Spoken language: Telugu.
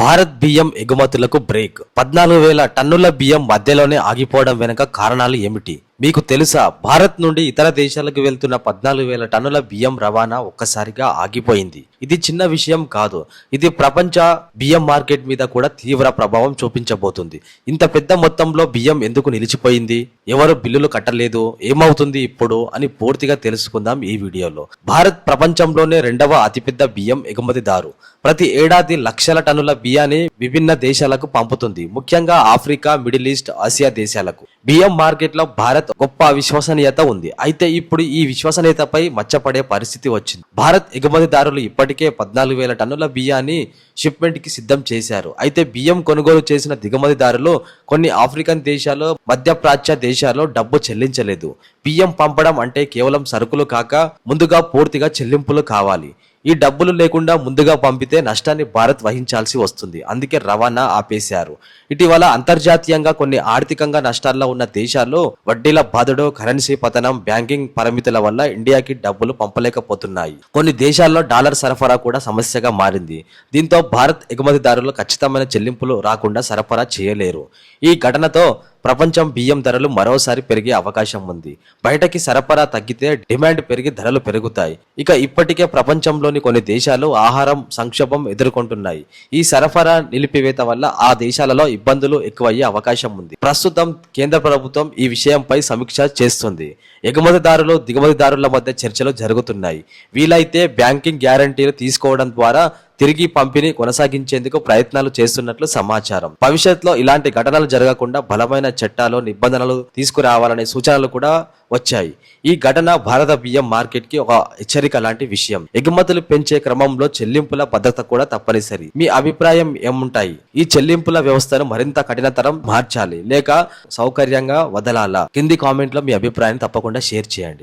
భారత్ బియ్యం ఎగుమతులకు బ్రేక్. పద్నాలుగు వేల టన్నుల బియ్యం మధ్యలోనే ఆగిపోవడం వెనుక కారణాలు ఏమిటి? మీకు తెలుసా భారత్ నుండి ఇతర దేశాలకు వెళ్తున్న పద్నాలుగు వేల టన్నుల బియ్యం రవాణా ఒక్కసారిగా ఆగిపోయింది. ఇది చిన్న విషయం కాదు. ఇది ప్రపంచ బియ్యం మార్కెట్ మీద కూడా తీవ్ర ప్రభావం చూపించబోతుంది. ఇంత పెద్ద మొత్తంలో బియ్యం ఎందుకు నిలిచిపోయింది? ఎవరు బిల్లులు కట్టలేదు? ఏమవుతుంది ఇప్పుడు? అని పూర్తిగా తెలుసుకుందాం ఈ వీడియోలో. భారత్ ప్రపంచంలోనే రెండవ అతిపెద్ద బియ్యం ఎగుమతిదారు. ప్రతి ఏడాది లక్షల టన్నుల బియ్యాన్ని విభిన్న దేశాలకు పంపుతుంది. ముఖ్యంగా ఆఫ్రికా మిడిల్ ఈస్ట్ ఆసియా దేశాలకు. బియ్యం మార్కెట్లో భారత్ గొప్ప విశ్వసనీయత ఉంది. అయితే ఇప్పుడు ఈ విశ్వసనీయతపై మచ్చపడే పరిస్థితి వచ్చింది. భారత్ ఎగుమతిదారులు ఇప్పటికీ పద్నాలుగు వేల టన్నుల బియ్యాన్ని షిప్మెంట్కి సిద్ధం చేశారు. అయితే బియ్యం కొనుగోలు చేసిన దిగుమతిదారులు కొన్ని ఆఫ్రికన్ దేశాలు మధ్యప్రాచ్య దేశాల్లో డబ్బు చెల్లించలేదు. బియ్యం పంపడం అంటే కేవలం సరుకులు కాక ముందుగా పూర్తిగా చెల్లింపులు కావాలి. ఈ డబ్బులు లేకుండా ముందుగా పంపితే నష్టాన్ని భారత్ వహించాల్సి వస్తుంది. అందుకే రవాణా ఆపేశారు. ఇటీవల అంతర్జాతీయంగా కొన్ని ఆర్థికంగా నష్టాల్లో ఉన్న దేశాల్లో వడ్డీల బాధడు కరెన్సీ పతనం బ్యాంకింగ్ పరిమితుల వల్ల ఇండియాకి డబ్బులు పంపలేకపోతున్నాయి. కొన్ని దేశాల్లో డాలర్ సరఫరా కూడా సమస్యగా మారింది. దీంతో భారత్ ఎగుమతిదారులు ఖచ్చితమైన చెల్లింపులు రాకుండా సరఫరా చేయలేరు. ఈ ఘటనతో ప్రపంచం బియ్యం ధరలు మరోసారి పెరిగే అవకాశం ఉంది. బయటకి సరఫరా తగ్గితే డిమాండ్ పెరిగి ధరలు పెరుగుతాయి. ఇక ఇప్పటికే ప్రపంచంలోని కొన్ని దేశాలు ఆహారం సంక్షోభం ఎదుర్కొంటున్నాయి. ఈ సరఫరా నిలిపివేత వల్ల ఆ దేశాలలో ఇబ్బందులు ఎక్కువయ్యే అవకాశం ఉంది. ప్రస్తుతం కేంద్ర ప్రభుత్వం ఈ విషయంపై సమీక్ష చేస్తుంది. ఎగుమతిదారులు దిగుమతిదారుల మధ్య చర్చలు జరుగుతున్నాయి. వీలైతే బ్యాంకింగ్ గ్యారంటీలు తీసుకోవడం ద్వారా తిరిగి పంపిణీ కొనసాగించేందుకు ప్రయత్నాలు చేస్తున్నట్లు సమాచారం. భవిష్యత్తులో ఇలాంటి ఘటనలు జరగకుండా బలమైన చట్టాలు నిబంధనలు తీసుకురావాలనే సూచనలు కూడా వచ్చాయి. ఈ ఘటన భారత బియ్యం మార్కెట్కి ఒక హెచ్చరిక లాంటి విషయం. ఎగుమతులు పెంచే క్రమంలో చెల్లింపుల భద్రత కూడా తప్పనిసరి. మీ అభిప్రాయం ఏముంటాయి? ఈ చెల్లింపుల వ్యవస్థను మరింత కఠినతరం మార్చాలి. లేక సౌకర్యంగా వదలాలా? కింది కామెంట్లో మీ అభిప్రాయాన్ని తప్పకుండా షేర్ చేయండి.